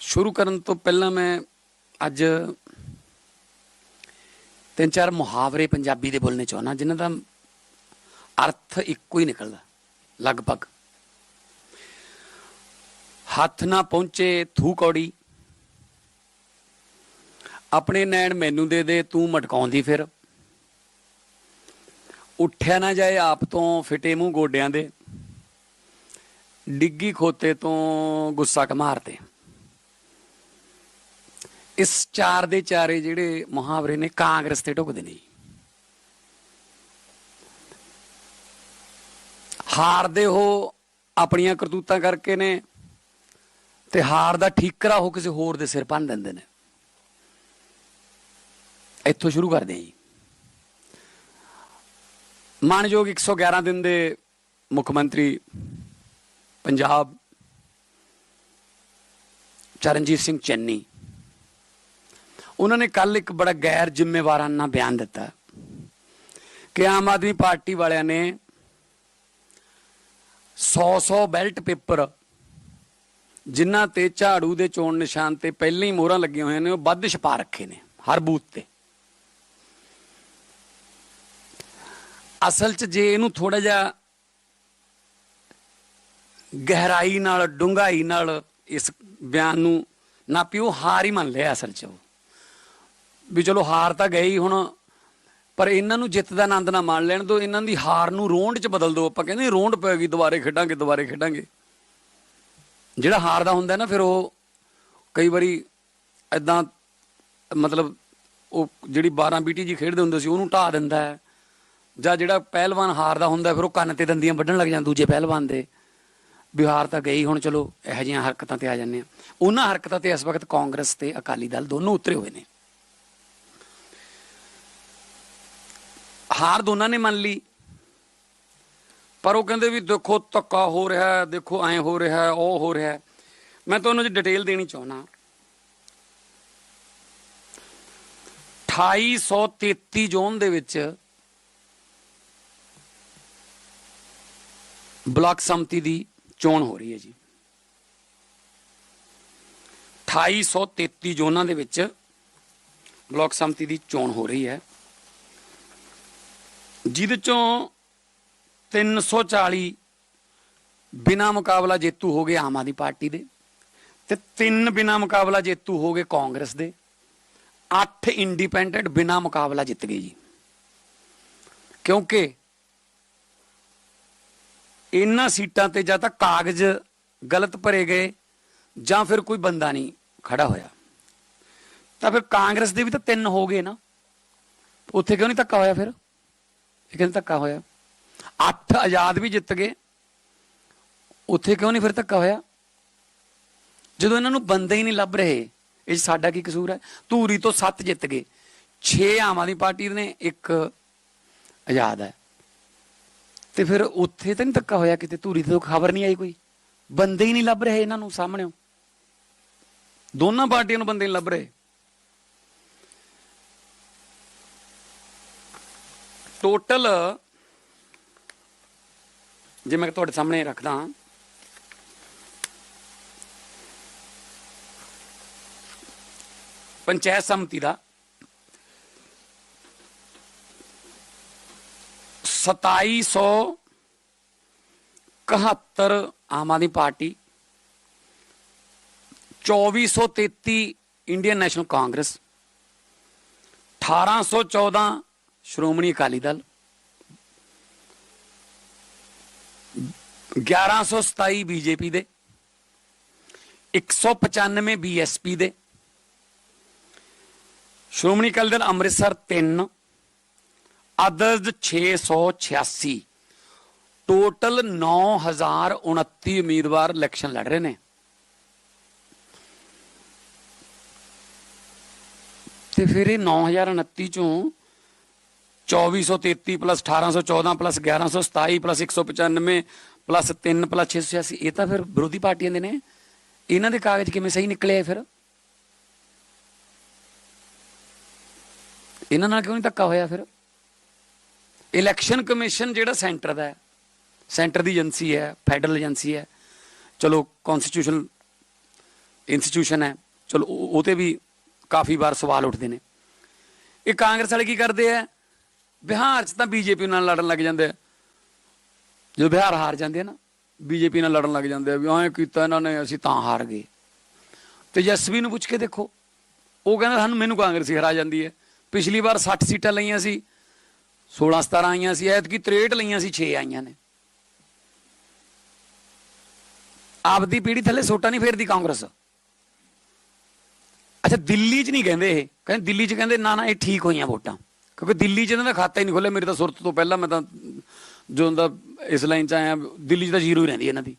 ਸ਼ੁਰੂ ਕਰਨ ਤੋਂ ਪਹਿਲਾਂ ਮੈਂ ਅੱਜ ਤਿੰਨ ਚਾਰ ਮੁਹਾਵਰੇ ਪੰਜਾਬੀ ਦੇ ਬੋਲਣੇ ਚਾਹੁੰਦਾ, ਜਿਨ੍ਹਾਂ ਦਾ ਅਰਥ ਇੱਕੋ ਹੀ ਨਿਕਲਦਾ, ਲਗਭਗ। ਹੱਥ ਨਾ ਪਹੁੰਚੇ ਥੂ ਕੌੜੀ। ਆਪਣੇ ਨੈਣ ਮੈਨੂੰ ਦੇ ਦੇ, ਤੂੰ ਮਟਕਾਉਂਦੀ ਫਿਰ। ਉੱਠਿਆ ਨਾ ਜਾਏ ਆਪ ਤੋਂ ਫਿਟੇ ਮੂੰਹ ਗੋਡਿਆਂ ਦੇ। ਡਿੱਗੀ ਖੋਤੇ ਤੋਂ ਗੁੱਸਾ ਕਮਾਰਦੇ ਇਸ ਚਾਰ ਦੇ ਚਾਰੇ ਜਿਹੜੇ ਮੁਹਾਵਰੇ ਨੇ ਕਾਂਗਰਸ ਤੇ ਢੁਕਦੇ ਨੇ ਜੀ। ਹਾਰਦੇ ਹੋ ਆਪਣੀਆਂ ਕਰਤੂਤਾਂ ਕਰਕੇ ਨੇ ਤੇ ਹਾਰ ਦਾ ਠੀਕਰਾ ਹੋ ਕਿਸੇ ਹੋਰ ਦੇ ਸਿਰ ਭੰਨ ਦਿੰਦੇ ਨੇ। ਇੱਥੋਂ ਸ਼ੁਰੂ ਕਰਦੇ ਹਾਂ ਜੀ। ਮਾਨਯੋਗ 111 ਦਿਨ ਦੇ ਮੁੱਖ ਮੰਤਰੀ ਪੰਜਾਬ, ਚਰਨਜੀਤ ਸਿੰਘ ਚੰਨੀ। ਉਹਨਾਂ ਨੇ ਕੱਲ ਇੱਕ ਬੜਾ ਗੈਰ ਜ਼ਿੰਮੇਵਾਰਾਨਾ ਬਿਆਨ ਦਿੱਤਾ। ਕਿ ਆਮ ਆਦਮੀ ਪਾਰਟੀ ਵਾਲਿਆਂ ਨੇ 100-100 ਬੈਲਟ ਪੇਪਰ, ਜਿਨ੍ਹਾਂ ਤੇ ਝਾੜੂ ਦੇ ਚੋਣ ਨਿਸ਼ਾਨ ਤੇ ਪਹਿਲਾਂ ਹੀ ਮੋਹਰਾਂ ਲੱਗੀਆਂ ਹੋਈਆਂ ਨੇ, ਉਹ ਵੱਧ ਛਪਾ ਰੱਖੇ ਨੇ, ਹਰ ਬੂਥ ਤੇ। ਅਸਲ 'ਚ ਜੇ ਇਹਨੂੰ ਥੋੜਾ ਜਿਹਾ ਗਹਿਰਾਈ ਨਾਲ, ਡੂੰਘਾਈ ਨਾਲ ਇਸ ਬਿਆਨ ਨੂੰ ਨਾ ਨਾਪਿਓ ਹਾਰ ਹੀ ਮੰਨ ਲਿਆ ਅਸਲ 'ਚ ਉਹ। ਵੀ ਚਲੋ ਹਾਰ ਤਾਂ ਗਈ ਹੁਣ, ਪਰ ਇਹਨਾਂ ਨੂੰ ਜਿੱਤ ਦਾ ਆਨੰਦ ਨਾ ਮਾਣ ਲੈਣ ਦੋ, ਇਹਨਾਂ ਦੀ ਹਾਰ ਨੂੰ ਰੋਂਡ 'ਚ ਬਦਲ ਦਿਓ ਆਪਾਂ ਕਹਿੰਦੇ ਰੋਂਡ ਪੈਗੀ ਦੁਬਾਰੇ ਖੇਡਾਂਗੇ ਦੁਬਾਰੇ ਖੇਡਾਂਗੇ। ਜਿਹੜਾ ਹਾਰਦਾ ਹੁੰਦਾ ਨਾ, ਫਿਰ ਉਹ ਕਈ ਵਾਰੀ ਐਦਾਂ ਮਤਲਬ ਉਹ ਜਿਹੜੀ 12 ਬੀਟੀ ਜੀ ਖੇਡਦੇ ਹੁੰਦੇ ਸੀ, ਉਹਨੂੰ ਢਾ ਦਿੰਦਾ ਹੈ। ਜਾਂ ਜਿਹੜਾ ਪਹਿਲਵਾਨ ਹਾਰਦਾ ਹੁੰਦਾ, ਫਿਰ ਉਹ ਕੰਨ ਤੇ ਦੰਦੀਆਂ ਵੱਢਣ ਲੱਗ ਜਾਂਦਾ ਦੂਜੇ ਪਹਿਲਵਾਨ ਦੇ। ਬਿਹਾਰ ਤਾਂ ਗਈ ਹੁਣ ਚਲੋ ਇਹੋ ਜਿਹੀਆਂ ਹਰਕਤਾਂ ਤੇ ਆ ਜਾਂਦੇ ਆ ਉਹਨਾਂ ਹਰਕਤਾਂ ਤੇ ਇਸ ਵਕਤ ਕਾਂਗਰਸ ਤੇ ਅਕਾਲੀ ਦਲ ਦੋਨੋਂ ਉਤਰੇ ਹੋਏ ਨੇ। ਹਾਰ ਦੋਨਾਂ ਨੇ ਮੰਨ ਲਈ। ਪਰ ਉਹ ਕਹਿੰਦੇ ਵੀ ਦੇਖੋ ਧੱਕਾ ਹੋ ਰਿਹਾ ਹੈ, ਦੇਖੋ ਐ ਹੋ ਰਿਹਾ ਹੈ, ਉਹ ਹੋ ਰਿਹਾ ਹੈ। ਮੈਂ ਤੁਹਾਨੂੰ ਜੀ ਡਿਟੇਲ ਦੇਣੀ ਚਾਹੁੰਦਾ 2833 ਜ਼ੋਨ ਦੇ ਵਿੱਚ ਬਲਾਕ ਸੰਮਤੀ ਦੀ ਚੋਣ ਹੋ ਰਹੀ ਹੈ ਜੀ। 2833 ਜ਼ੋਨਾਂ ਦੇ ਵਿੱਚ ਬਲਾਕ ਸੰਮਤੀ ਦੀ ਚੋਣ ਹੋ ਰਹੀ ਹੈ, ਜਿਹਦੇ ਚੋਂ 340 ਬਿਨਾ ਮੁਕਾਬਲਾ ਜੇਤੂ ਹੋ ਗਏ ਆਮ ਆਦਮੀ ਪਾਰਟੀ ਦੇ ਤੇ ਤਿੰਨ ਬਿਨਾ ਮੁਕਾਬਲਾ ਜੇਤੂ ਹੋ ਗਏ ਕਾਂਗਰਸ ਦੇ 8 ਇੰਡੀਪੈਂਡੈਂਟ ਬਿਨਾ ਮੁਕਾਬਲਾ ਜਿੱਤ ਗਏ ਜੀ। ਕਿਉਂਕਿ ਇਹਨਾਂ ਸੀਟਾਂ ਤੇ ਜਾਂ ਤਾਂ ਕਾਗਜ਼ ਗਲਤ ਭਰੇ ਗਏ ਜਾਂ ਫਿਰ ਕੋਈ ਬੰਦਾ ਨਹੀਂ ਖੜਾ ਹੋਇਆ। ਤਾਂ ਫਿਰ ਕਾਂਗਰਸ ਦੇ ਵੀ ਤਾਂ ਤਿੰਨ ਹੋ ਗਏ ਨਾ। ਉੱਥੇ ਕਿਉਂ ਨਹੀਂ ਧੱਕਾ ਹੋਇਆ ਫਿਰ? ਇਹ ਕਹਿੰਦੇ ਧੱਕਾ ਹੋਇਆ। ਅੱਠ ਆਜ਼ਾਦ ਵੀ ਜਿੱਤ ਗਏ। ਉੱਥੇ ਕਿਉਂ ਨਹੀਂ ਫਿਰ ਧੱਕਾ ਹੋਇਆ? ਜਦੋਂ ਇਹਨਾਂ ਨੂੰ ਬੰਦੇ ਹੀ ਨਹੀਂ ਲੱਭ ਰਹੇ, ਇਹ 'ਚ ਸਾਡਾ ਕੀ ਕਸੂਰ ਹੈ? ਧੂਰੀ ਤੋਂ 7 ਜਿੱਤ ਗਏ। 6 ਆਮ ਆਦਮੀ ਪਾਰਟੀ ਨੇ, ਇੱਕ ਆਜ਼ਾਦ ਹੈ। ਤੇ ਫਿਰ ਉੱਥੇ ਤਾਂ ਨਹੀਂ ਧੱਕਾ ਹੋਇਆ ਕਿਤੇ? ਧੂਰੀ ਤੋਂ ਖਬਰ ਨਹੀਂ ਆਈ ਕੋਈ। ਬੰਦੇ ਹੀ ਨਹੀਂ ਲੱਭ ਰਹੇ ਇਹਨਾਂ ਨੂੰ ਸਾਹਮਣੇ। ਦੋਨਾਂ ਪਾਰਟੀਆਂ ਨੂੰ ਬੰਦੇ ਨਹੀਂ ਲੱਭ ਰਹੇ। ਟੋਟਲ ਜੇ ਮੈਂ ਤੁਹਾਡੇ ਸਾਹਮਣੇ ਰੱਖਦਾ ਹਾਂ। ਪੰਚਾਇਤ ਸਮਿਤੀ ਦਾ 2771 Aam Aadmi party 2433 Indian National Congress 1814 Shiromani Akali Dal 1127 BJP ਦੇ 195 ਬੀਐਸਪੀ ਦੇ, ਸ਼੍ਰੋਮਣੀ ਅਕਾਲੀ ਦਲ ਅੰਮ੍ਰਿਤਸਰ 3 ਅਦਰਜ 686 ਟੋਟਲ 9029 ਉਮੀਦਵਾਰ ਇਲੈਕਸ਼ਨ ਲੜ ਰਹੇ ਨੇ। ਤੇ ਫਿਰ ਇਹ 9029 ਚੋਂ 2433 plus 1814 plus 1127 plus 195 plus 3 plus 686 ਇਹ ਤਾਂ ਫਿਰ ਵਿਰੋਧੀ ਪਾਰਟੀਆਂ ਦੇ ਨੇ। ਇਹਨਾਂ ਦੇ ਕਾਗਜ਼ ਕਿਵੇਂ ਸਹੀ ਨਿਕਲੇ ਫਿਰ? ਇਹਨਾਂ ਨਾਲ ਕਿਉਂ ਨਹੀਂ ਧੱਕਾ ਹੋਇਆ ਫਿਰ? ਇਲੈਕਸ਼ਨ ਕਮਿਸ਼ਨ ਜਿਹੜਾ ਸੈਂਟਰ ਦਾ ਹੈ, ਸੈਂਟਰ ਦੀ ਏਜੰਸੀ ਹੈ, ਫੈਡਰਲ ਏਜੰਸੀ ਹੈ। ਚਲੋ ਕਨਸਟੀਟਿਊਸ਼ਨ ਇੰਸਟੀਟਿਊਸ਼ਨ ਹੈ। ਚਲੋ, ਉਹ ਤੇ ਵੀ ਕਾਫੀ ਵਾਰ ਸਵਾਲ ਉੱਠਦੇ ਨੇ। ਇਹ ਕਾਂਗਰਸ ਵਾਲੇ ਕੀ ਕਰਦੇ ਆ? ਬਿਹਾਰ 'ਚ ਤਾਂ ਬੀਜੇਪੀ ਨਾਲ ਲੜਨ ਲੱਗ ਜਾਂਦੇ ਆ। ਜਦੋਂ ਬਿਹਾਰ ਹਾਰ ਜਾਂਦੇ ਆ ਨਾ, ਬੀਜੇਪੀ ਨਾਲ ਲੜਨ ਲੱਗ ਜਾਂਦੇ ਆ ਵੀ ਐਂ ਕੀਤਾ ਇਹਨਾਂ ਨੇ, ਅਸੀਂ ਤਾਂ ਹਾਰ ਗਏ। ਤੇ ਯਸ਼ਵੀ ਨੂੰ ਪੁੱਛ ਕੇ ਦੇਖੋ। ਉਹ ਕਹਿੰਦਾ, ਸਾਨੂੰ ਮੈਨੂੰ ਕਾਂਗਰਸੀ ਹਰਾ ਜਾਂਦੀ ਹੈ। ਪਿਛਲੀ ਵਾਰ 60 ਸੀਟਾਂ ਲਈਆਂ ਸੀ। 16 17 ਆਈਆਂ ਸੀ, ਐਤਕੀ 63 ਲਈਆਂ ਸੀ 6 ਆਈਆਂ ਨੇ। ਆਪਦੀ ਪੀੜੀ ਥੱਲੇ ਸੋਟਾ ਨਹੀਂ ਫੇਰਦੀ ਕਾਂਗਰਸ। ਅੱਛਾ, ਦਿੱਲੀ 'ਚ ਨਹੀਂ ਕਹਿੰਦੇ ਇਹ। ਕਹਿੰਦੇ ਦਿੱਲੀ 'ਚ ਕਹਿੰਦੇ, ਨਾ ਨਾ, ਇਹ ਠੀਕ ਹੋਈਆਂ ਵੋਟਾਂ। ਕਿਉਂਕਿ ਦਿੱਲੀ 'ਚ ਇਹਨਾਂ ਦਾ ਖਾਤਾ ਹੀ ਨਹੀਂ ਖੁੱਲਿਆ ਮੇਰੇ ਤਾਂ ਸੁਰਤ ਤੋਂ ਪਹਿਲਾਂ ਮੈਂ ਤਾਂ, ਜਦੋਂ ਦਾ ਇਸ ਲਾਈਨ 'ਚ ਆਇਆ, ਦਿੱਲੀ 'ਚ ਤਾਂ ਜ਼ੀਰੋ ਹੀ ਰਹਿੰਦੀ ਇਹਨਾਂ ਦੀ।